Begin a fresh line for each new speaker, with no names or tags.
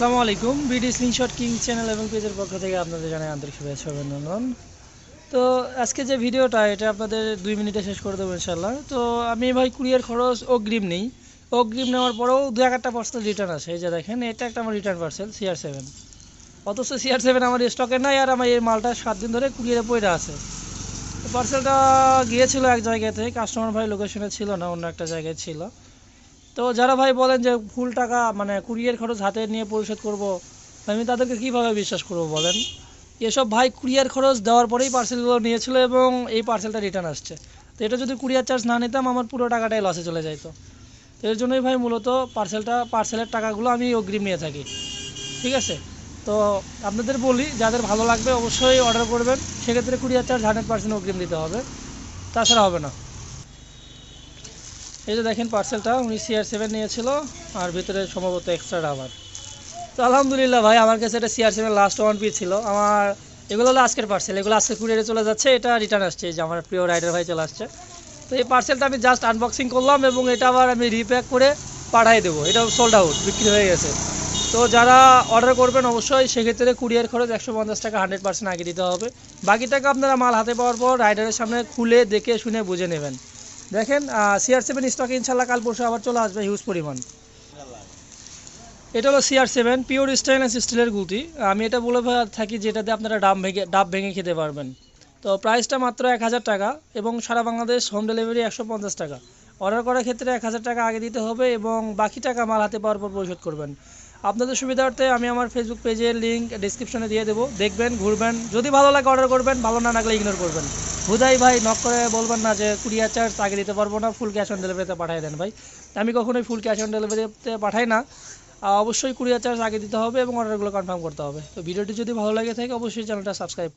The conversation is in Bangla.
আসসালামু আলাইকুম। বিডি স্ক্রিনশট কিং চ্যানেল এবং পেজের পক্ষ থেকে আপনাদের জানাই আন্তরিক শুভেচ্ছা অভিনন্দন। তো আজকে যে ভিডিওটা, এটা আপনাদের দুই মিনিটে শেষ করে দেবো ইনশাল্লাহ তো আমি ভাই কুরিয়ার খরচ অগ্রিম নেই। অগ্রিম নেওয়ার পরেও দু একটা পার্সেল রিটার্ন আসে এই যে দেখেন, এটা একটা আমার রিটার্ন পার্সেল সিআর সেভেন অথচ সিআর সেভেন আমার স্টকে নাই আর আমার এই মালটা সাত দিন ধরে কুরিয়ারে পড়ে আছে। পার্সেলটা গিয়েছিল এক জায়গাতে কাস্টমার ভাই লোকেশনে ছিল না, অন্য একটা জায়গায় ছিল। তো যারা ভাই বলেন যে ফুল টাকা মানে কুরিয়ার খরচ হাতে নিয়ে পরিশোধ করব, আমি তাদেরকে কীভাবে বিশ্বাস করব বলেন? এসব ভাই কুরিয়ার খরচ দেওয়ার পরেই পার্সেলগুলো নিয়েছিল এবং এই পার্সেলটা রিটার্ন আসছে। তো এটা যদি কুরিয়ার চার্জ না নিতাম, আমার পুরো টাকাটাই লসে চলে যাইতো। তো এর জন্যই ভাই মূলত পার্সেলটা পার্সেলের টাকাগুলো আমি অগ্রিম নিয়ে থাকি। ঠিক আছে? তো আপনাদের বলি, যাদের ভালো লাগবে অবশ্যই অর্ডার করবেন। সেক্ষেত্রে কুরিয়ার চার্জ হান্ড্রেড পার্সেন্ট অগ্রিম দিতে হবে। তাছাড়া হবে না। এই যে দেখেন পার্সেলটা উনি সিআর সেভেন নিয়েছিল, আর ভিতরে সম্ভবত এক্সট্রা রাবার তো আলহামদুলিল্লাহ ভাই, আমার কাছে এটা CR seven last one piece ছিল। আমার, এগুলো হলো আজকের পার্সেল এগুলো আজকে কুরিয়ারে চলে যাচ্ছে, এটা রিটার্ন আসছে যে আমার প্রিয় রাইডার ভাই চলে আসছে। তো এই পার্সেলটা আমি জাস্ট আনবক্সিং করলাম এবং এটা আবার আমি রিপ্যাক করে পাঠিয়ে দেবো। এটা সোল্ড আউট বিক্রি হয়ে গেছে। তো যারা অর্ডার করবেন অবশ্যই, সেক্ষেত্রে কুরিয়ার খরচ একশো পঞ্চাশ টাকা হান্ড্রেড পার্সেন্ট আগে দিতে হবে। বাকি টাকা আপনারা মাল হাতে পাওয়ার পর রাইডারের সামনে খুলে দেখে শুনে বুঝে নেবেন। দেখেন সিআর সেভেন স্টক ইনশাল্লাহ কাল পরশু আবার চলে আসবে হিউজ পরিমাণ। এটা হলো সিআর সেভেন পিওর স্টেনলেস স্টিলের গুলতি। আমি এটা বলে থাকি যেটাতে আপনারা ডাব ভেঙে ডাব ভেঙে খেতে পারবেন। তো প্রাইসটা মাত্র এক হাজার টাকা এবং সারা বাংলাদেশ হোম ডেলিভারি একশো পঞ্চাশ টাকা। অর্ডার করার ক্ষেত্রে এক হাজার টাকা আগে দিতে হবে এবং বাকি টাকা মাল হাতে পাওয়ার পর পরিশোধ করবেন। আপনাদের সুবিধার্থে আমি আমার ফেসবুক পেজের লিঙ্ক ডিসক্রিপশনে দিয়ে দেবো। দেখবেন, ঘুরবেন। যদি ভালো লাগে অর্ডার করবেন, ভালো না লাগলে ইগনোর করবেন। হুদাই ভাই নক করে বলবেন না যে কুরিয়ার চার্জ আগে দিতে পারব না ফুল ক্যাশ অন ডেলিভারিতে পাঠিয়ে দেন ভাই। আমি কখনোই ফুল ক্যাশ অন ডেলিভারিতে পাঠাই না। অবশ্যই কুরিয়ার চার্জ আগে দিতে হবে এবং অর্ডারগুলো কনফার্ম করতে হবে। তো ভিডিওটি যদি ভালো লাগে থাকে, অবশ্যই চ্যানেলটা সাবস্ক্রাইব